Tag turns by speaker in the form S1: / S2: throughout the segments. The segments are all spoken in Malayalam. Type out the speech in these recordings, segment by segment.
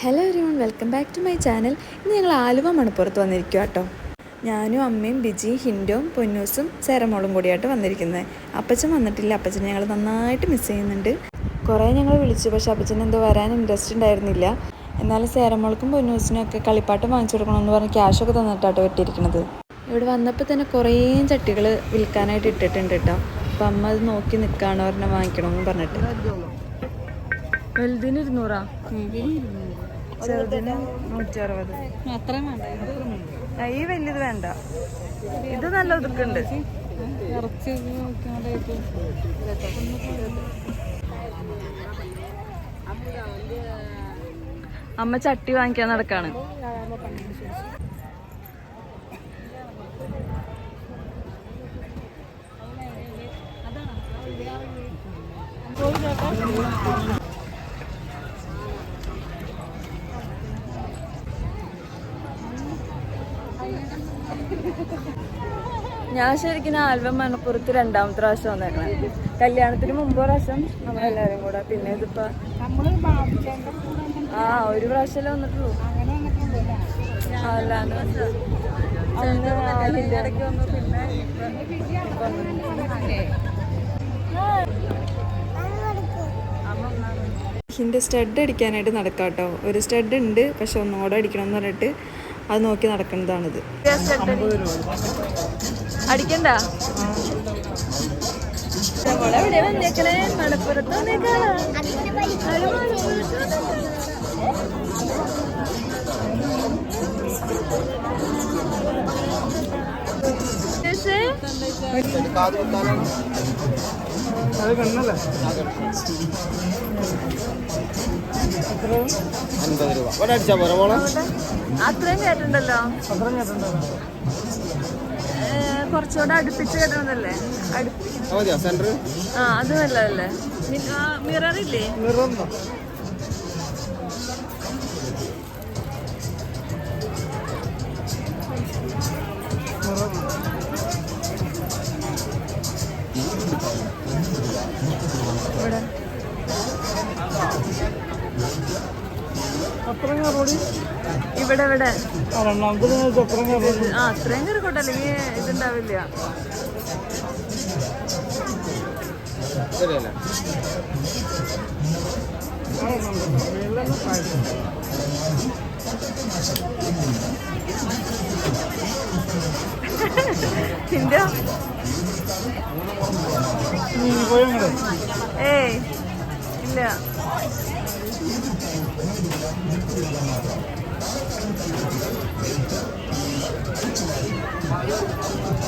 S1: Hello everyone welcome back to my channel ഇന്ന് ഞങ്ങൾ ആലുവ മണപ്പുറത്ത് വന്നിരിക്കുക കേട്ടോ ഞാനും അമ്മയും ബിജി ഹിൻഡോം പൊന്നൂസും ചേരമോളും കൂടിയായിട്ട് വന്നിരിക്കുന്നത് അപ്പച്ചൻ വന്നിട്ടില്ല. അപ്പച്ചനെ ഞങ്ങൾ നന്നായിട്ട് മിസ് ചെയ്യുന്നുണ്ട്. കുറേ ഞങ്ങൾ വിളിച്ചു. പക്ഷേ അപ്പച്ചൻ എന്തോ വരാൻ ഇൻട്രസ്റ്റ് ഉണ്ടായിരുന്നില്ല. എന്നാലും സേരമോൾക്കും പൊന്നൂസിനും ഒക്കെ കളിപ്പാട്ട് വാങ്ങിച്ചു കൊടുക്കണമെന്ന് പറഞ്ഞ് ക്യാഷൊക്കെ തന്നിട്ടാട്ടോ വെട്ടിയിരിക്കണത് ഇവിടെ വന്നപ്പോൾ തന്നെ കുറേ ചട്ടികൾ വിൽക്കാനായിട്ട് ഇട്ടിട്ടുണ്ട് കേട്ടോ അപ്പം അമ്മ അത് നോക്കി നിൽക്കുകയാണ് പറഞ്ഞാൽ വാങ്ങിക്കണമെന്ന് പറഞ്ഞിട്ട്. വലുതിന് ഇരുന്നൂറാ. ചെറുതിന് നൂറ്റി അറുപത് ഈ വലിയത് വേണ്ട. ഇത് നല്ല ഒതുക്കുണ്ട്. അമ്മ ചട്ടി വാങ്ങിക്കാൻ നടക്കാണ്. ഞാൻ ശരിക്കും ആൽബം മണപ്പുറത്ത് രണ്ടാമത്തെ പ്രാവശ്യം വന്നേക്കണേ. കല്യാണത്തിന് മുമ്പ് പ്രാവശ്യം നമ്മളെല്ലാരും കൂടെ. പിന്നെ ഇതിപ്പോ ആ ഒരു പ്രാവശ്യമല്ലേ വന്നിട്ടുള്ളൂ. അല്ലാണ്ട് അന്ന് അതിന്റെ ഇടയ്ക്ക് വന്നു പിന്നെ സ്റ്റഡ് അടിക്കാനായിട്ട് നടക്കാട്ടോ. കേട്ടോ ഒരു സ്റ്റഡ് ഉണ്ട് പക്ഷെ ഒന്നുകൂടെ അടിക്കണം എന്ന് പറഞ്ഞിട്ട് അത് നോക്കി നടക്കുന്നതാണിത്. അടിക്കണ്ട. മലപ്പുറത്ത്
S2: അൻപത് രൂപ. ഇവിടെ അടിച്ചാ പോരാ മോളെ?
S1: അത്രയും കേട്ടിട്ടുണ്ടല്ലോ. ഏ, കുറച്ചുകൂടെ അടുപ്പിച്ച് കേട്ടതല്ലേ അടുപ്പിച്ച്
S2: അത് സെന്റർ
S1: ആ അത് നല്ലതല്ലേ? മിറർ ഇല്ലേ ഇവിടെ ഇവിടെ ഇവിടെ. ആ അത്രയും കയറിക്കോട്ടെ അല്ലെങ്കിൽ ഇതുണ്ടാവില്ല.
S2: ശരിയല്ലേ?
S1: ഹിന്ദു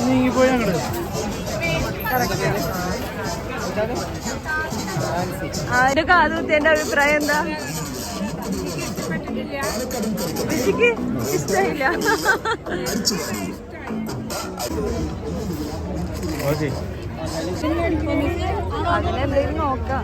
S1: ഏയ് ഇല്ല ആരുടെ കാതുകുത്തിയന്റെ അഭിപ്രായം എന്താ? ഋഷിക്ക് ഇഷ്ടമില്ല അതിനെന്തെങ്കിലും നോക്കാം.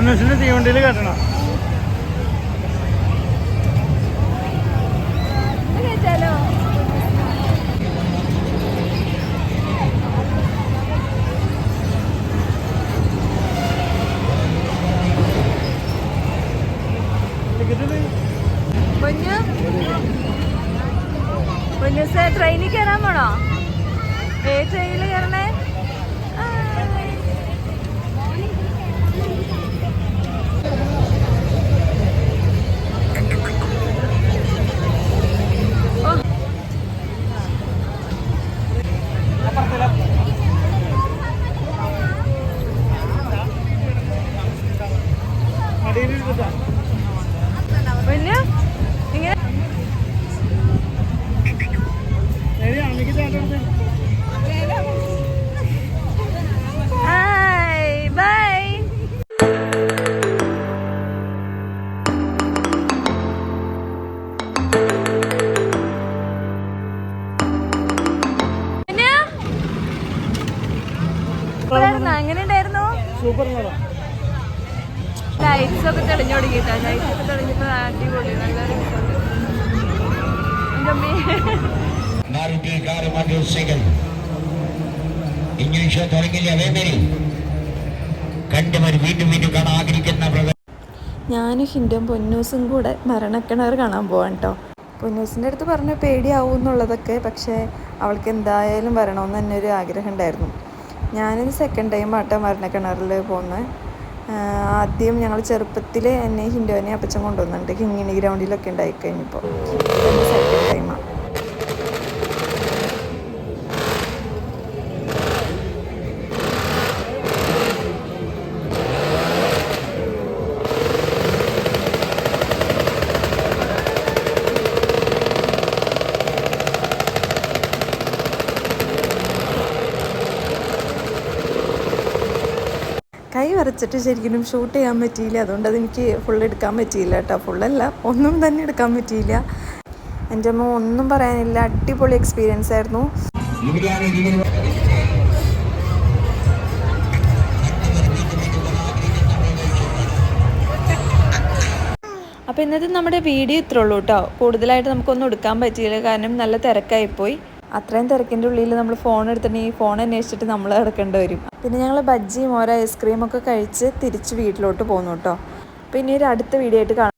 S3: പൊന്നൂസിന്റെ തീവണ്ടിയിൽ കെട്ടണം
S1: ട്രെയിനിൽ കയറാൻ പോണോ? ഏ ട്രെയിനിൽ കയറണേ?
S3: പിന്നെ ഇങ്ങനെ
S4: ലൈറ്റ്സ് ഒക്കെ തെളിഞ്ഞു തുടങ്ങിയിട്ടാ ലൈറ്റ്സ് ഒക്കെ തെളിഞ്ഞപ്പോ അടിപൊളി. നല്ല രസമുണ്ട്.
S5: ഇംഗ്ലീഷ് തുടങ്ങിയ വേദനയിൽ കണ്ടവർ വീണ്ടും വീണ്ടും കാണാൻ ആഗ്രഹിക്കുന്ന പ്രകൃതി
S4: ഞാനും ഹിൻഡും പൊന്നൂസും കൂടെ മരണക്കിണർ കാണാൻ പോവാൻ കേട്ടോ പൊന്നൂസിന്റെ അടുത്ത് പറഞ്ഞ പേടിയാവും എന്നുള്ളതൊക്കെ പക്ഷേ അവൾക്ക് എന്തായാലും വരണമെന്ന് തന്നെ ഒരു ആഗ്രഹം ഉണ്ടായിരുന്നു. ഞാനിത് സെക്കൻഡ് ടൈം ആട്ടോ മരണക്കിണറിൽ പോകുന്നത് ആദ്യം ഞങ്ങൾ ചെറുപ്പത്തിൽ എന്നെ ഹിൻഡോനെ അപ്പച്ചൻ കൊണ്ടുവന്നിട്ടുണ്ട്. കിങ്ങിണി ഗ്രൗണ്ടിലൊക്കെ ഉണ്ടായി വരച്ചിട്ട് ശരിക്കും ഷൂട്ട് ചെയ്യാൻ പറ്റിയില്ല. അതുകൊണ്ട് അതെനിക്ക് ഫുൾ എടുക്കാൻ പറ്റിയില്ല കേട്ടോ. ഫുള്ളല്ല ഒന്നും തന്നെ എടുക്കാൻ പറ്റിയില്ല. എന്റെ അമ്മ ഒന്നും പറയാനില്ല. അടിപൊളി എക്സ്പീരിയൻസ് ആയിരുന്നു. അപ്പോൾ ഇന്നത്തെ നമ്മുടെ വീഡിയോ ഇത്രയുള്ളൂ കേട്ടോ. കൂടുതലായിട്ട് നമുക്കൊന്നും എടുക്കാൻ പറ്റിയില്ല. കാരണം നല്ല തിരക്കായിപ്പോയി. അത്രയും തിരക്കിന്റെ ഉള്ളിൽ നമ്മൾ ഫോൺ എടുത്തിട്ടുണ്ടെങ്കിൽ ഫോൺ അന്വേഷിച്ചിട്ട് നമ്മൾ കിടക്കേണ്ടി വരും. പിന്നെ ഞങ്ങൾ ബജ്ജിയും ഓരോ ഐസ്ക്രീമൊക്കെ കഴിച്ച് തിരിച്ച് വീട്ടിലോട്ട് പോന്നു കേട്ടോ. അപ്പോൾ ഇനി ഒരു അടുത്ത വീഡിയോ ആയിട്ട് കാണാം.